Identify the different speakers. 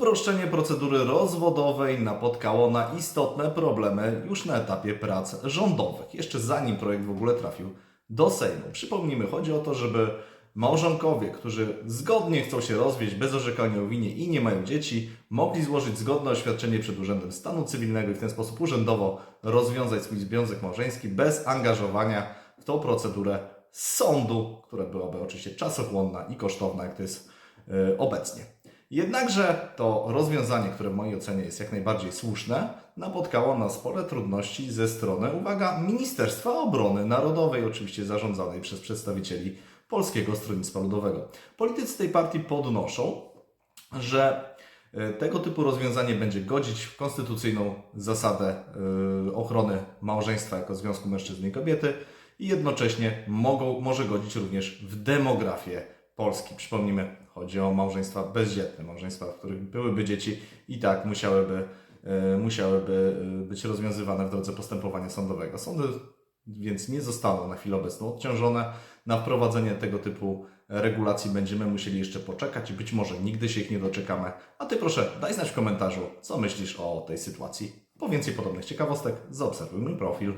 Speaker 1: Uproszczenie procedury rozwodowej napotkało na istotne problemy już na etapie prac rządowych, jeszcze zanim projekt w ogóle trafił do Sejmu. Przypomnijmy, chodzi o to, żeby małżonkowie, którzy zgodnie chcą się rozwieść bez orzekania o winie i nie mają dzieci, mogli złożyć zgodne oświadczenie przed Urzędem Stanu Cywilnego i w ten sposób urzędowo rozwiązać swój związek małżeński bez angażowania w tą procedurę sądu, która byłaby oczywiście czasochłonna i kosztowna, jak to jest e, obecnie. Jednakże to rozwiązanie, które w mojej ocenie jest jak najbardziej słuszne, napotkało na spore trudności ze strony, uwaga, Ministerstwa Obrony Narodowej, oczywiście zarządzanej przez przedstawicieli Polskiego Stronnictwa Ludowego. Politycy tej partii podnoszą, że e, tego typu rozwiązanie będzie godzić w konstytucyjną zasadę e, ochrony małżeństwa jako związku mężczyzny i kobiety i jednocześnie mogą, może godzić również w demografię Polski. Przypomnijmy, chodzi o małżeństwa bezdzietne, małżeństwa, w których byłyby dzieci i tak musiałyby, e, musiałyby e, być rozwiązywane w drodze postępowania sądowego. Sądy więc nie zostaną na chwilę obecną odciążone. Na wprowadzenie tego typu regulacji będziemy musieli jeszcze poczekać i być może nigdy się ich nie doczekamy. A Ty proszę, daj znać w komentarzu, co myślisz o tej sytuacji. Po więcej podobnych ciekawostek zaobserwuj mój profil.